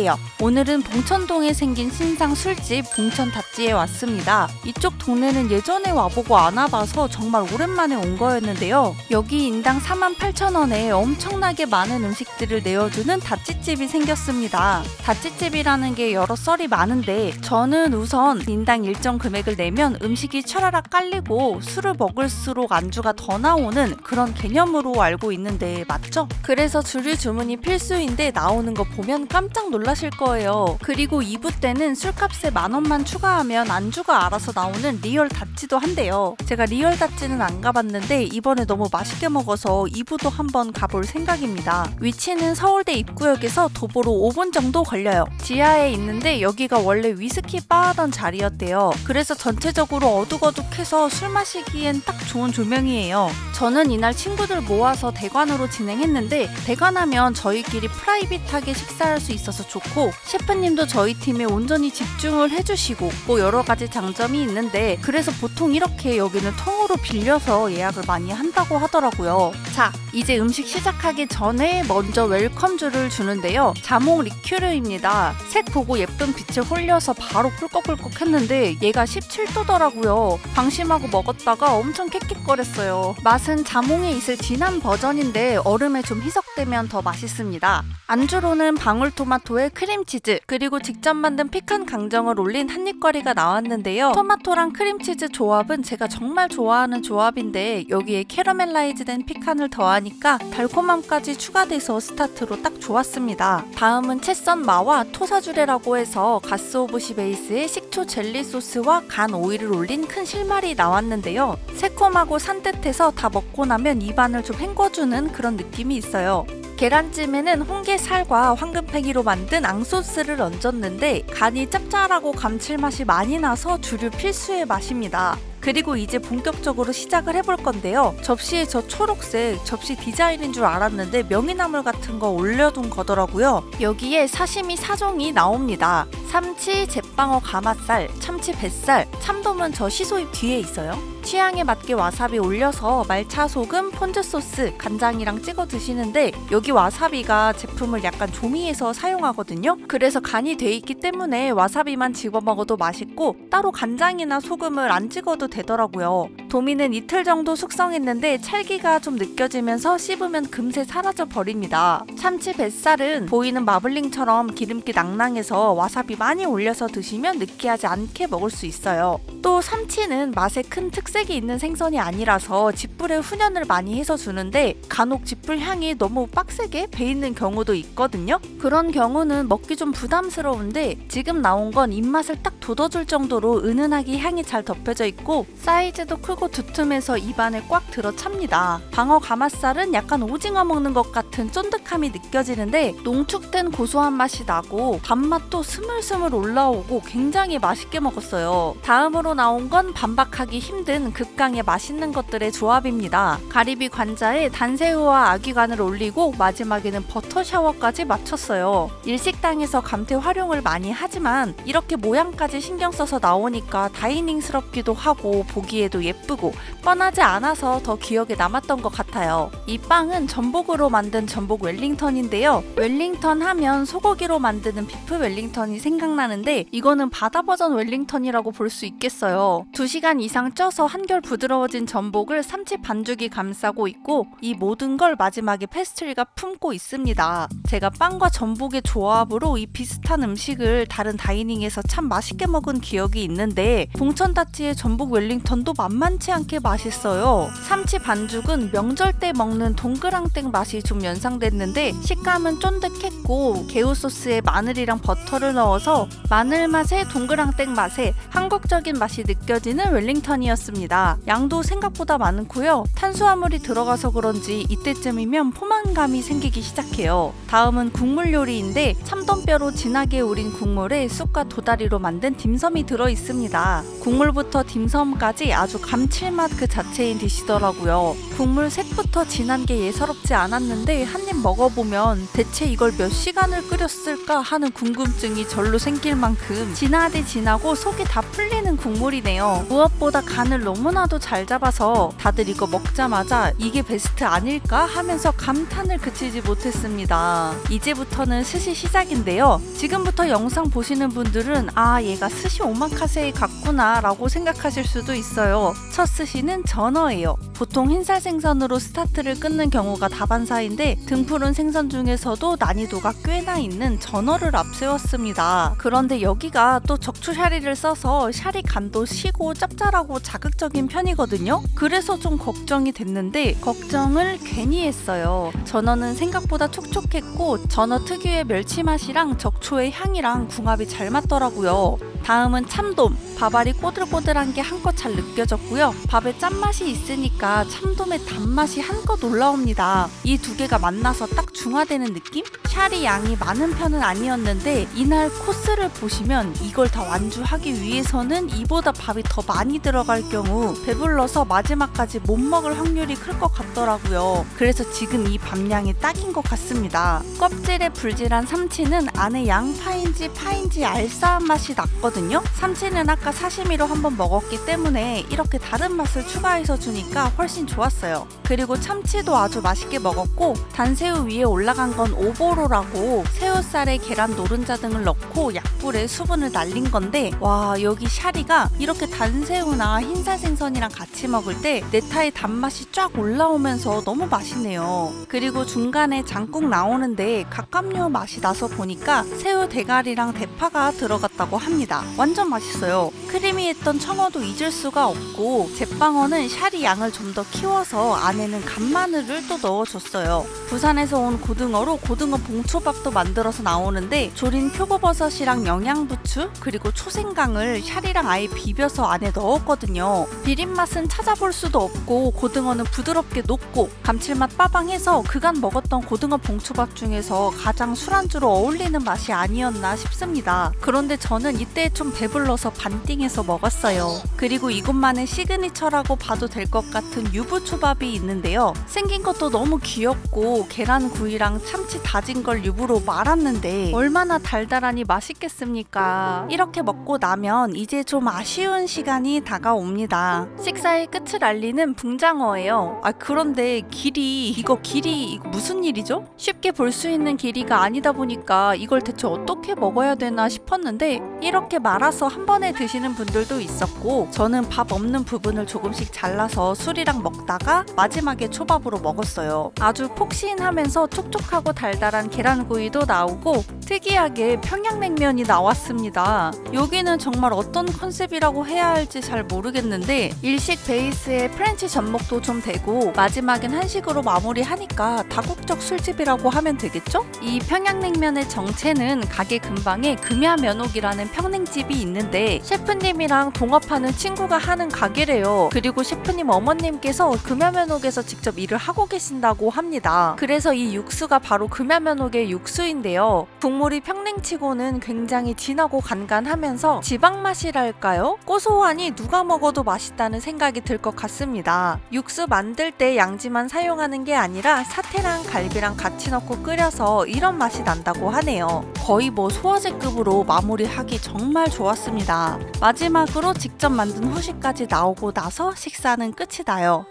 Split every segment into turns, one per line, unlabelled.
필수예요. 오늘은 봉천동에 생긴 신상 술집 봉천다찌에 왔습니다. 이쪽 동네는 예전에 와보고 안 와봐서 정말 오랜만에 온 거였는데요. 여기 인당 48,000원에 엄청나게 많은 음식들을 내어주는 다찌집이 생겼습니다. 다찌집이라는 게 여러 썰이 많은데 저는 우선 인당 일정 금액을 내면 음식이 차라락 깔리고 술을 먹을수록 안주가 더 나오는 그런 개념으로 알고 있는데 맞죠? 그래서 주류 주문이 필수인데 나오는 거 보면 깜짝 놀라실 거예요. 그리고 2부 때는 술값에 만 원만 추가하면 안주가 알아서 나오는 리얼 다찌도 한대요. 제가 리얼 다찌는 안 가봤는데 이번에 너무 맛있게 먹어서 2부도 한번 가볼 생각입니다. 위치는 서울대 입구역에서 도보로 5분 정도 걸려요. 지하에 있는데 여기가 원래 위스키 바하던 자리였대요. 그래서 전체적으로 어둑어둑해서 술 마시기엔 딱 좋은 조명이에요. 저는 이날 친구들 모아서 대관으로 진행했는데 대관하면 저희끼리 프라이빗하게 식사할 수 있어서 좋고 셰프님도 저희 팀에 온전히 집중을 해주시고 뭐 여러 가지 장점이 있는데 그래서 보통 이렇게 여기는 통으로 빌려서 예약을 많이 한다고 하더라고요. 자, 이제 음식 시작하기 전에 먼저 웰컴주를 주는데요. 자몽 리큐르입니다. 색 보고 예쁜 빛에 홀려서 바로 꿀꺽꿀꺽 했는데 얘가 17도더라고요. 방심하고 먹었다가 엄청 캑캑거렸어요. 맛은 자몽에 있을 진한 버전인데 얼음에 좀 희석되면 더 맛있습니다. 안주로는 방울토마토에 크림치즈 그리고 직접 만든 피칸 강정을 올린 한입거리가 나왔는데요. 토마토랑 크림치즈 조합은 제가 정말 좋아하는 조합인데 여기에 캐러멜라이즈된 피칸을 더하니까 달콤함까지 추가돼서 스타트로 딱 좋았습니다. 다음은 채썬 마와 토사주레라고 해서 가스 오브시 베이스에 식초 젤리 소스와 간 오일을 올린 큰 실말이 나왔는데요. 새콤하고 산뜻해서 다 먹고 나면 입안을 좀 헹궈주는 그런 느낌이 있어요. 계란찜에는 홍게살과 황금팽이로 만든 앙소스를 얹었는데 간이 짭짤하고 감칠맛이 많이 나서 주류 필수의 맛입니다. 그리고 이제 본격적으로 시작을 해볼 건데요. 접시에 저 초록색 접시 디자인인 줄 알았는데 명이나물 같은 거 올려둔 거더라고요. 여기에 사시미 4종이 나옵니다. 삼치, 제빵어 가마살, 참치 뱃살, 참돔은 저 시소입 뒤에 있어요. 취향에 맞게 와사비 올려서 말차 소금, 폰즈 소스, 간장이랑 찍어 드시는데 여기 와사비가 제품을 약간 조미해서 사용하거든요. 그래서 간이 돼 있기 때문에 와사비만 집어 먹어도 맛있고 따로 간장이나 소금을 안 찍어도 되더라고요. 도미는 이틀 정도 숙성했는데 찰기가 좀 느껴지면서 씹으면 금세 사라져 버립니다. 참치 뱃살은 보이는 마블링처럼 기름기 낭낭해서 와사비 많이 올려서 드시면 느끼하지 않게 먹을 수 있어요. 또 삼치는 맛에 큰 특색이 있는 생선이 아니라서 집불에 훈연을 많이 해서 주는데 간혹 집불 향이 너무 빡세게 배 있는 경우도 있거든요. 그런 경우는 먹기 좀 부담스러운데 지금 나온 건 입맛을 딱 돋워줄 정도로 은은하게 향이 잘 덮여져 있고 사이즈도 크고 두툼해서 입안에 꽉 들어찹니다. 방어 가마살은 약간 오징어 먹는 것 같은 쫀득함이 느껴지는데 농축된 고소한 맛이 나고 단맛도 스물스물 올라오고 굉장히 맛있게 먹었어요. 다음으로 나온 건 반박하기 힘든 극강의 맛있는 것들의 조합입니다. 가리비 관자에 단새우와 아귀간을 올리고 마지막에는 버터 샤워까지 맞췄어요. 일식당에서 감태 활용을 많이 하지만 이렇게 모양까지 신경 써서 나오니까 다이닝스럽기도 하고 보기에도 예쁘 고 뻔하지 않아서 더 기억에 남았던 것 같아요. 이 빵은 전복으로 만든 전복 웰링턴인데요. 웰링턴 하면 소고기로 만드는 비프 웰링턴이 생각나는데 이거는 바다 버전 웰링턴이라고 볼 수 있겠어요. 2시간 이상 쪄서 한결 부드러워진 전복을 삼치 반죽이 감싸고 있고 이 모든 걸 마지막에 페스트리가 품고 있습니다. 제가 빵과 전복의 조합으로 이 비슷한 음식을 다른 다이닝에서 참 맛있게 먹은 기억이 있는데 봉천다치의 전복 웰링턴도 만만 치 않게 맛있어요. 삼치 반죽은 명절 때 먹는 동그랑땡 맛이 좀 연상됐는데 식감은 쫀득했고 개우 소스에 마늘이랑 버터를 넣어서 마늘 맛에 동그랑땡 맛에 한국적인 맛이 느껴지는 웰링턴이었습니다. 양도 생각보다 많고요. 탄수화물이 들어가서 그런지 이때쯤이면 포만감이 생기기 시작해요. 다음은 국물 요리인데 참돔뼈로 진하게 우린 국물에 쑥과 도다리로 만든 딤섬이 들어 있습니다. 국물부터 딤섬까지 아주 감 칠맛 그 자체인 디시더라고요. 국물 색부터 진한 게 예사롭지 않았는데 한 입 먹어보면 대체 이걸 몇 시간을 끓였을까 하는 궁금증이 절로 생길 만큼 진하디 진하고 속이 다 풀리는 국물이네요. 무엇보다 간을 너무나도 잘 잡아서 다들 이거 먹자마자 이게 베스트 아닐까 하면서 감탄을 그치지 못했습니다. 이제부터는 스시 시작인데요. 지금부터 영상 보시는 분들은 아 얘가 스시 오마카세에 갔구나 라고 생각하실 수도 있어요. 첫 스시는 전어예요. 보통 흰살 생선으로 스타트를 끊는 경우가 다반사인데 등푸른 생선 중에서도 난이도가 꽤나 있는 전어를 앞세웠습니다. 그런데 여기가 또 적추 샤리를 써서 샤리 간도 시고 짭짤하고 자극적인 편이거든요. 그래서 좀 걱정이 됐는데 걱정을 괜히 했어요. 전어는 생각보다 촉촉했고 전어 특유의 멸치 맛이랑 적초의 향이랑 궁합이 잘 맞더라고요. 다음은 참돔. 밥알이 꼬들꼬들한 게 한껏 잘 느껴졌고요. 밥에 짠맛이 있으니까 참돔의 단맛이 한껏 올라옵니다. 이 두 개가 만나서 딱 중화되는 느낌? 샤리 양이 많은 편은 아니었는데 이날 코스를 보시면 이걸 다 완주하기 위해서는 이보다 밥이 더 많이 들어갈 경우 배불러서 마지막까지 못 먹을 확률이 클 것 같더라고요. 그래서 지금 이 밥량이 딱인 것 같습니다. 껍질에 불질한 삼치는 안에 양파인지 파인지 알싸한 맛이 났거든요. 삼치는 아까 사시미로 한번 먹었기 때문에 이렇게 다른 맛을 추가해서 주니까 훨씬 좋았어요. 그리고 참치도 아주 맛있게 먹었고 단새우 위에 올라간 건 오보로라고 새우살에 계란 노른자 등을 넣고 약불에 수분을 날린 건데 와 여기 샤리가 이렇게 단새우나 흰살 생선이랑 같이 먹을 때 네타의 단맛이 쫙 올라오면서 너무 맛있네요. 그리고 중간에 장국 나오는데 각감류 맛이 나서 보니까 새우 대가리랑 대파가 들어갔다고 합니다. 완전 맛있어요. 크리미했던 청어도 잊을 수가 없고 제빵어는 샤리 양을 좀 더 키워서 안에는 간마늘을 또 넣어줬어요. 부산에서 온 고등어로 고등어 봉초밥도 만들어서 나오는데 조린 표고버섯이랑 영양부추 그리고 초생강을 샤리랑 아예 비벼서 안에 넣었거든요. 비린 맛은 찾아볼 수도 없고 고등어는 부드럽게 녹고 감칠맛 빠방해서 그간 먹었던 고등어 봉초밥 중에서 가장 술안주로 어울리는 맛이 아니었나 싶습니다. 그런데 저는 이때 좀 배불러서 반띵해서 먹었어요. 그리고 이곳만의 시그니처라고 봐도 될 것 같은 유부초밥이 있는데요. 생긴 것도 너무 귀엽고 계란구이랑 참치 다진 걸 유부로 말았는데 얼마나 달달하니 맛있겠습니까? 이렇게 먹고 나면 이제 좀 아쉬운 시간이 다가옵니다. 식사의 끝을 알리는 붕장어예요. 아 그런데 길이 이거 길이 이거 무슨 일이죠? 쉽게 볼 수 있는 길이가 아니다 보니까 이걸 대체 어떻게 먹어야 되나 싶었는데 이렇게 말아서 한 번에 드시는 분들도 있었고 저는 밥 없는 부분을 조금씩 잘라서 술이랑 먹다가 마지막에 초밥으로 먹었어요. 아주 폭신하면서 촉촉하고 달달한 계란구이도 나오고 특이하게 평양냉면이 나왔습니다. 여기는 정말 어떤 컨셉이라고 해야 할지 잘 모르겠는데 일식 베이스에 프렌치 전복도 좀 되고 마지막엔 한식으로 마무리하니까 다국적 술집이라고 하면 되겠죠? 이 평양냉면의 정체는 가게 근방에 금야면옥이라는 평냉집이 있는데 셰프님이랑 동업하는 친구가 하는 가게래요. 그리고 셰프님 어머님께서 금야면옥에서 직접 일을 하고 계신다고 합니다. 그래서 이 육수가 바로 금야면옥의 육수인데요. 국 물이 평냉치고는 굉장히 진하고 간간하면서 지방 맛이랄까요? 고소하니 누가 먹어도 맛있다는 생각이 들 것 같습니다. 육수 만들 때 양지만 사용하는 게 아니라 사태랑 갈비랑 같이 넣고 끓여서 이런 맛이 난다고 하네요. 거의 뭐 소화제급으로 마무리하기 정말 좋았습니다. 마지막으로 직접 만든 후식까지 나오고 나서 식사는 끝이 나요.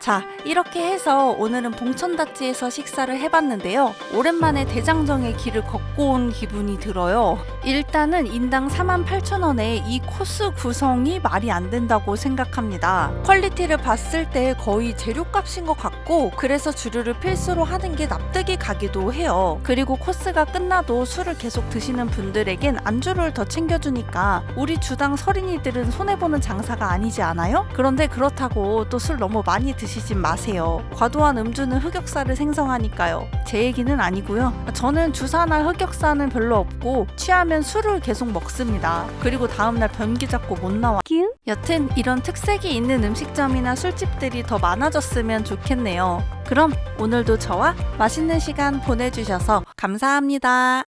자, 이렇게 해서 오늘은 봉천다찌에서 식사를 해봤는데요. 오랜만에 대장정의 길을 걷고 온 기분이 들어요. 일단은 인당 48,000원에 이 코스 구성이 말이 안 된다고 생각합니다. 퀄리티를 봤을 때 거의 재료값인 것 같고, 그래서 주류를 필수로 하는 게 납득이 가기도 해요. 그리고 코스가 끝나도 술을 계속 드시는 분들에겐 안주를 더 챙겨주니까 우리 주당 서린이들은 손해보는 장사가 아니지 않아요? 그런데 그렇다고 또 술 너무 많이 드시 드시진 마세요. 과도한 음주는 흑역사를 생성하니까요. 제 얘기는 아니고요. 저는 주사나 흑역사는 별로 없고 취하면 술을 계속 먹습니다. 그리고 다음날 변기 잡고 못 나와. 여튼 이런 특색이 있는 음식점이나 술집들이 더 많아졌으면 좋겠네요. 그럼 오늘도 저와 맛있는 시간 보내주셔서 감사합니다.